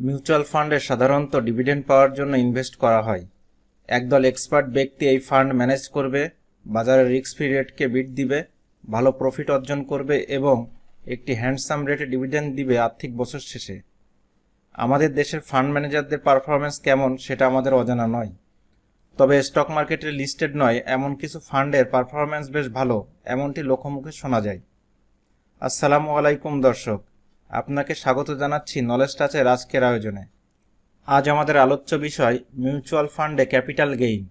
Mutual ফান্ডে সাধারণত dividend পাওয়ার জন্য ইনভেস্ট করা হয়। একদল এক্সপার্ট ব্যক্তি এই ফান্ড ম্যানেজ করবে, বাজারের রিস্ক ফ্রি রেটকে বিট দিবে, ভালো প্রফিট অর্জন করবে এবং একটি হ্যান্ডসাম রেটে ডিভিডেন্ড দিবে আর্থিক বছর শেষে। আমাদের দেশের ফান্ড ম্যানেজারদের পারফরমেন্স কেমন সেটা আমাদের অজানা নয়। তবে স্টক মার্কেটে লিস্টেড নয়, এমন কিছু ফান্ডের পারফরমেন্স বেশ ভালো, এমনটি লোকমুখে শোনা যায়। আসসালামু আলাইকুম দর্শক। আপনাকে স্বাগত জানাচ্ছি নলেজ টাচের আজকের আয়োজনে। আজ আমাদের আলোচ্য বিষয় মিউচুয়াল ফান্ডে ক্যাপিটাল গেইন।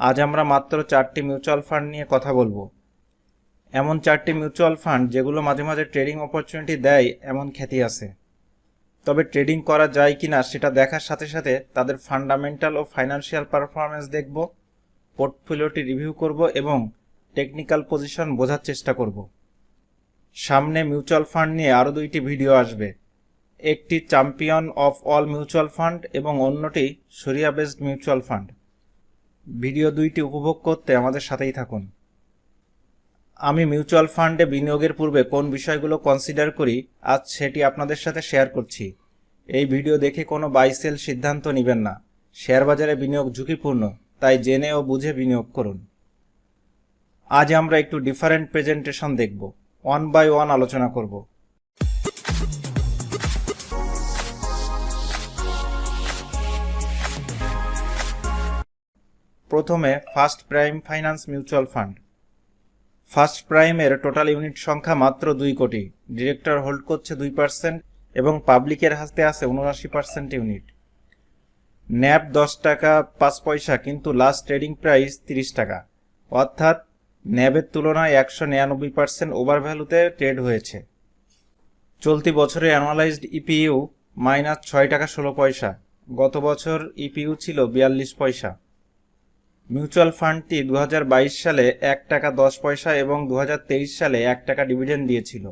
আজ আমরা মাত্র চারটি মিউচুয়াল ফান্ড নিয়ে কথা বলব। এমন চারটি মিউচুয়াল ফান্ড যেগুলো মাঝে মাঝে ট্রেডিং অপরচুনিটি দেয়, এমন খ্যাতি আছে। তবে ট্রেডিং করা যায় কি না সেটা দেখার সাথে সাথে তাদের ফান্ডামেন্টাল ও ফাইন্যান্সিয়াল পারফরমেন্স দেখব, পোর্টফোলিওটি রিভিউ করব এবং টেকনিক্যাল পজিশন বোঝার চেষ্টা করব। সামনে মিউচুয়াল ফান্ড নিয়ে আরও দুইটি ভিডিও আসবে। একটি champion of all mutual fund এবং অন্যটি সরিয়া বেসড মিউচুয়াল ফান্ড। ভিডিও দুইটি উপভোগ করতে আমাদের সাথেই থাকুন। আমি মিউচুয়াল ফান্ডে বিনিয়োগের পূর্বে কোন বিষয়গুলো কনসিডার করি, আজ সেটি আপনাদের সাথে শেয়ার করছি। এই ভিডিও দেখে কোনো বাই সেল সিদ্ধান্ত নেবেন না। শেয়ার বাজারে বিনিয়োগ ঝুঁকিপূর্ণ, তাই জেনে ও বুঝে বিনিয়োগ করুন। আজ আমরা একটু ডিফারেন্ট প্রেজেন্টেশন দেখব। ওয়ান বাই ওয়ান আলোচনা করব। প্রথমে first prime finance mutual fund. First প্রাইমের টোটাল ইউনিট সংখ্যা মাত্র দুই কোটি। ডিরেক্টর হোল্ড করছে দুই পার্সেন্ট এবং পাবলিকের হাতে আছে উনআশি পার্সেন্ট ইউনিট। ন্যাপ দশ টাকা, পাঁচ পয়সা, কিন্তু লাস্ট ট্রেডিং প্রাইস তিরিশ টাকা। অর্থাৎ ন্যাবের তুলনায় একশো নিরানব্বই পার্সেন্ট ওভার ভ্যালুতে ট্রেড হয়েছে। চলতি বছরে অ্যানুয়ালাইজড ইপিইউ মাইনাস ছয় টাকা ষোলো পয়সা। গত বছর ইপিইউ ছিল বিয়াল্লিশ পয়সা। মিউচুয়াল ফান্ডটি দু হাজার বাইশ সালে এক টাকা দশ পয়সা এবং দু হাজার তেইশ সালে এক টাকা ডিভিডেন্ড দিয়েছিল।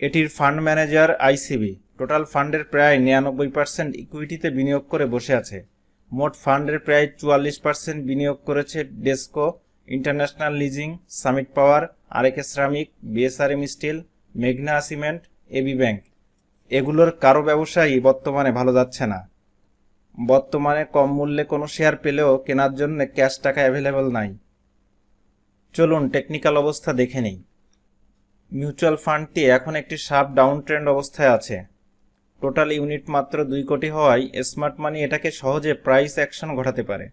এটির ফান্ড ম্যানেজার আইসিবি। টোটাল ফান্ডের প্রায় নিরানব্বই পার্সেন্ট ইকুইটিতে বিনিয়োগ করে বসে আছে। মোট ফান্ডের প্রায় চুয়াল্লিশ পার্সেন্ট বিনিয়োগ করেছে DESCO international leasing, summit power, আরেকে শ্রমিক, বিএসআরএম স্টিল, মেঘনা সিমেন্ট, এবি ব্যাংক। এগুলোর কারও ব্যবসায়ী বর্তমানে ভালো যাচ্ছে না। বর্তমানে কম মূল্যে কোনো শেয়ার পেলেও কেনার জন্য ক্যাশ টাকা অ্যাভেলেবল নাই। চলুন টেকনিক্যাল অবস্থা দেখে নেই। মিউচুয়াল ফান্ডটি এখন একটি সাব ডাউন ট্রেন্ড অবস্থায় আছে। টোটাল ইউনিট মাত্র দুই কোটি হওয়ায় স্মার্ট মানি এটাকে সহজে প্রাইস অ্যাকশন ঘটাতে পারে।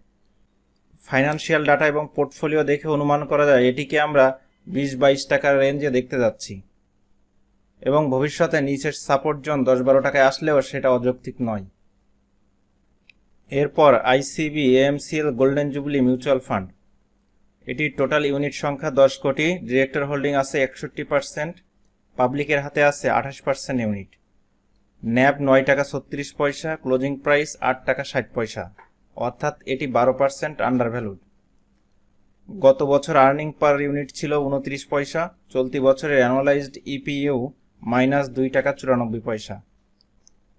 ফাইন্যান্সিয়াল ডাটা এবং পোর্টফোলিও দেখে অনুমান করা যায়, এটিকে আমরা বিশ বাইশ টাকার রেঞ্জে দেখতে যাচ্ছি। এবং ভবিষ্যতে নিচের সাপোর্ট জোন দশ বারো টাকায় আসলেও সেটা অযৌক্তিক নয়। এরপর ICB AMCL golden jubilee mutual fund এটির টোটাল ইউনিট সংখ্যা দশ কোটি ডিরেক্টর হোল্ডিং আছে একষট্টি পার্সেন্ট পাবলিকের হাতে আছে আঠাশ পার্সেন্ট ইউনিট ন্যাব নয় টাকা ছত্রিশ পয়সা ক্লোজিং প্রাইস আট টাকা ষাট পয়সা। অর্থাৎ এটি বারো পার্সেন্ট আন্ডার ভ্যালুড গত বছর আর্নিং পার ইউনিট ছিল উনত্রিশ পয়সা, চলতি বছরের অ্যানুয়ালাইজড ইপিইউ মাইনাস দুই টাকা চুরানব্বই পয়সা।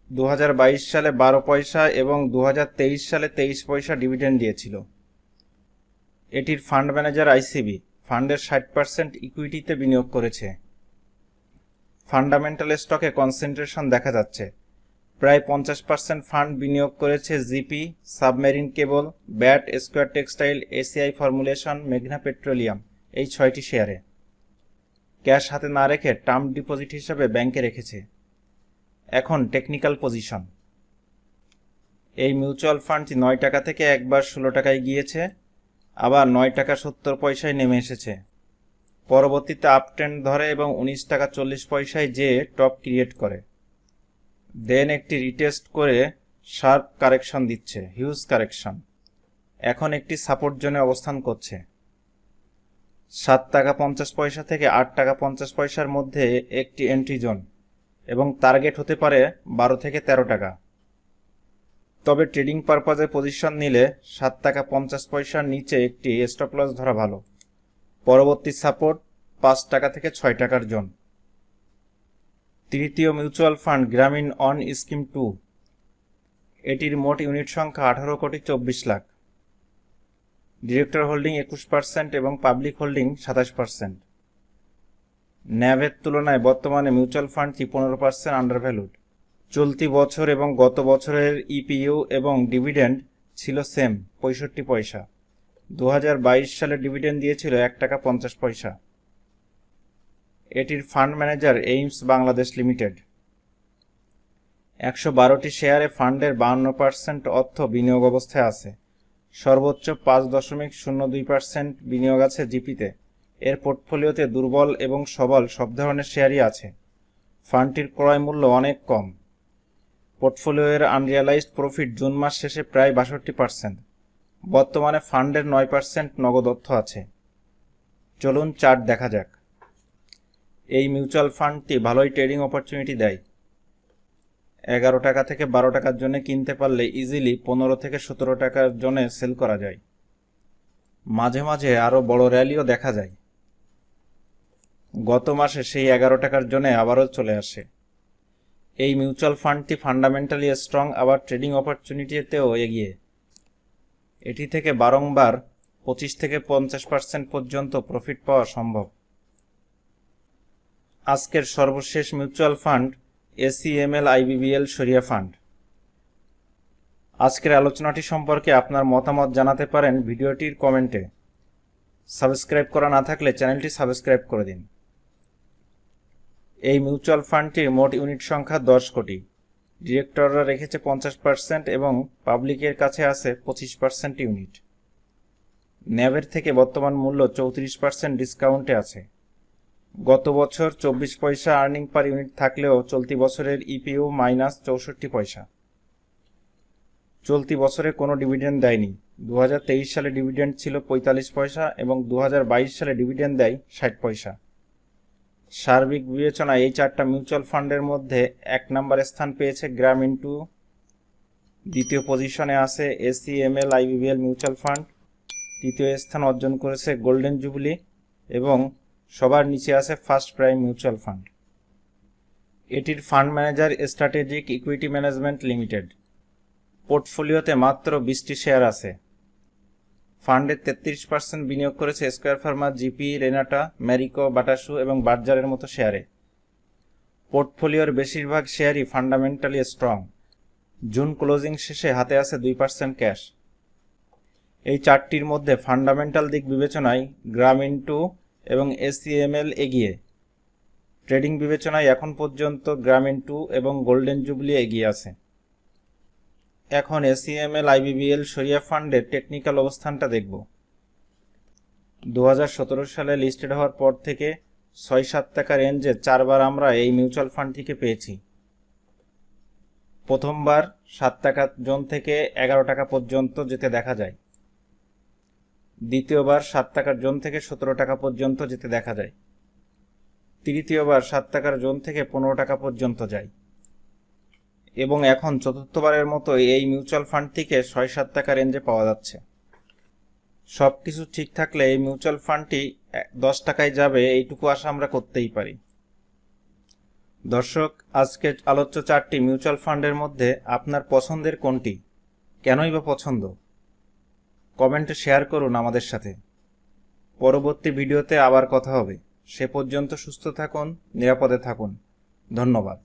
দু হাজার বাইশ সালে বারো পয়সা এবং দু হাজার তেইশ সালে তেইশ পয়সা ডিভিডেন্ড দিয়েছিল। এটির ফান্ড ম্যানেজার আইসিবি ফান্ডের ষাট পার্সেন্ট ইকুইটিতে বিনিয়োগ করেছে। ফান্ডামেন্টাল স্টকে কনসেন্ট্রেশন দেখা যাচ্ছে। প্রায় পঞ্চাশ পার্সেন্ট ফান্ড বিনিয়োগ করেছে GP, submarine cable, BAT, square textile, ACI formulation, মেঘনা পেট্রোলিয়াম, এই ছয়টি শেয়ারে। ক্যাশ হাতে না রেখে টার্ম ডিপোজিট হিসাবে ব্যাংকে রেখেছে। এখন টেকনিক্যাল পজিশন। এই মিউচুয়াল ফান্ডটি নয় টাকা থেকে একবার ষোলো টাকায় গিয়েছে, আবার নয় টাকা সত্তর পয়সায় নেমে এসেছে। পরবর্তীতে আপ ট্রেন্ড ধরে এবং উনিশ টাকা চল্লিশ পয়সায় যে টপ ক্রিয়েট করে। দেন একটি রিটেস্ট করে শার্প কারেকশন দিচ্ছে হিউজ কারেকশন এখন একটি সাপোর্ট জোনে অবস্থান করছে। সাত টাকা পঞ্চাশ পয়সা থেকে আট টাকা পঞ্চাশ পয়সার মধ্যে একটি এন্ট্রি জোন এবং টার্গেট হতে পারে বারো থেকে তেরো টাকা। তবে ট্রেডিং পারপাজে পজিশন নিলে সাত টাকা পঞ্চাশ পয়সার নিচে একটি স্টপ লস ধরা ভালো। পরবর্তী সাপোর্ট পাঁচ টাকা থেকে ছয় টাকার জোন তৃতীয় mutual fund Grameen one scheme two. এটির মোট ইউনিট সংখ্যা আঠারো কোটি চব্বিশ লাখ। ডিরেক্টর হোল্ডিং একুশ পার্সেন্ট এবং পাবলিক হোল্ডিং সাতাশ পার্সেন্ট। ন্যাভের তুলনায় বর্তমানে মিউচুয়াল ফান্ডটি পনেরো পার্সেন্ট আন্ডার ভ্যালুড চলতি বছর এবং গত বছরের ইপিইউ এবং ডিভিডেন্ড ছিল সেম, পঁয়ষট্টি পয়সা। দু হাজার বাইশ সালে ডিভিডেন্ড দিয়েছিল এক টাকা পঞ্চাশ পয়সা। এটির fund manager AIMS Bangladesh limited. একশো বারোটি শেয়ারে ফান্ডের বাহান্ন পার্সেন্ট অর্থ বিনিয়োগ অবস্থায় আছে। সর্বোচ্চ পাঁচ দশমিক শূন্য দুই পার্সেন্ট বিনিয়োগ আছে জিপিতে। এর পোর্টফোলিওতে দুর্বল এবং সবল সব ধরনের শেয়ারই আছে। ফান্ডটির ক্রয় মূল্য অনেক কম। পোর্টফোলিওয়ের আনরিয়ালাইজড প্রফিট জুন মাস শেষে প্রায় বাষট্টি পার্সেন্ট। বর্তমানে ফান্ডের নয় পার্সেন্ট নগদ অর্থ আছে। চলুন চার্ট দেখা যাক। এই মিউচুয়াল ফান্ডটি ভালোই ট্রেডিং অপরচুনিটি দেয়। এগারো টাকা থেকে বারো টাকার জন্য কিনতে পারলে ইজিলি পনেরো থেকে সতেরো টাকার জন্য সেল করা যায়। মাঝে মাঝে আরও বড় র্যালিও দেখা যায়। গত মাসে সেই এগারো টাকার জন্য আবারও চলে আসে। এই মিউচুয়াল ফান্ডটি ফান্ডামেন্টালি স্ট্রং আবার ট্রেডিং অপরচুনিটিতেও এগিয়ে। এটি থেকে বারংবার পঁচিশ থেকে পঞ্চাশ পার্সেন্ট পর্যন্ত প্রফিট পাওয়া সম্ভব। আজকের সর্বশেষ মিউচুয়াল ফান্ড এসিএমএল আইবিবিএল সরিয়া ফান্ড। আজকের আলোচনাটি সম্পর্কে আপনার মতামত জানাতে পারেন ভিডিওটির কমেন্টে। সাবস্ক্রাইব করা না থাকলে চ্যানেলটি সাবস্ক্রাইব করে দিন। এই মিউচুয়াল ফান্ডটির মোট ইউনিট সংখ্যা দশ কোটি। ডিরেক্টররা রেখেছে পঞ্চাশ পার্সেন্ট এবং পাবলিকের কাছে আছে পঁচিশ পার্সেন্ট ইউনিট। ন্যাবের থেকে বর্তমান মূল্য চৌত্রিশ পার্সেন্ট ডিসকাউন্টে আছে। গত বছর চব্বিশ পয়সা আর্নিং পার ইউনিট থাকলেও চলতি বছরের ইপিও মাইনাস চৌষট্টি পয়সা। চলতি বছরে কোনো ডিভিডেন্ড দেয়নি। দু হাজার তেইশ সালে ডিভিডেন্ড ছিল পঁয়তাল্লিশ পয়সা এবং দু হাজার বাইশ সালে ডিভিডেন্ড দেয় ষাট পয়সা। সার্বিক বিবেচনায় এই চারটা মিউচুয়াল ফান্ডের মধ্যে এক নম্বর স্থান পেয়েছে গ্রামীণ টু দ্বিতীয় পজিশনে আছে এসিএমএল আইবিবিএল মিউচুয়াল ফান্ড তৃতীয় স্থান অর্জন করেছে গোল্ডেন জুবলি এবং সবার নিচে আছে ফার্স্ট প্রাইম মিউচুয়াল ফান্ড। এটির fund manager strategic equity management limited. পোর্টফোলিওতে মাত্র বিশটি শেয়ার আছে। ফান্ডের তেত্রিশ পার্সেন্ট বিনিয়োগ করেছে square pharma, GP, Renata, Marico, বাটাসু এবং বার্জারের মতো শেয়ারে। পোর্টফোলিওর বেশিরভাগ শেয়ারই ফান্ডামেন্টালি স্ট্রং। জুন ক্লোজিং শেষে হাতে আছে দুই পার্সেন্ট ক্যাশ। এই চারটির মধ্যে ফান্ডামেন্টাল দিক বিবেচনায় গ্রামীণ টু এবং এসিএমএল এগিয়ে। ট্রেডিং বিবেচনায় এখন পর্যন্ত গ্রামীণ টু এবং গোল্ডেন জুবলি এগিয়ে আছে। এখন এসিএমএল আইবিবিএল সরিয়া ফান্ডের টেকনিক্যাল অবস্থানটা দেখব। দু হাজার সতেরো সালে লিস্টেড হওয়ার পর থেকে ছয় সাত টাকা রেঞ্জে চারবার আমরা এই মিউচুয়াল ফান্ডটিকে পেয়েছি। প্রথমবার সাত টাকা জোন থেকে এগারো টাকা পর্যন্ত যেতে দেখা যায়। দ্বিতীয়বার সাত টাকার জোন থেকে সতেরো টাকা পর্যন্ত যেতে দেখা যায়। তৃতীয়বার সাত টাকার জোন থেকে পনেরো টাকা পর্যন্ত যায়। এবং এখন চতুর্থবারের মতো এই মিউচুয়াল ফান্ডটিকে ছয় সাত টাকা রেঞ্জে পাওয়া যাচ্ছে। সব কিছু ঠিক থাকলে এই মিউচুয়াল ফান্ডটি দশ টাকায় যাবে, এইটুকু আশা আমরা করতেই পারি। দর্শক আজকে আলোচ্য চারটি মিউচুয়াল ফান্ডের মধ্যে আপনার পছন্দের কোনটি? কেনই বা পছন্দ? কমেন্টে শেয়ার করুন আমাদের সাথে। পরবর্তী ভিডিওতে আবার কথা হবে। সে পর্যন্ত সুস্থ থাকুন, নিরাপদে থাকুন। ধন্যবাদ।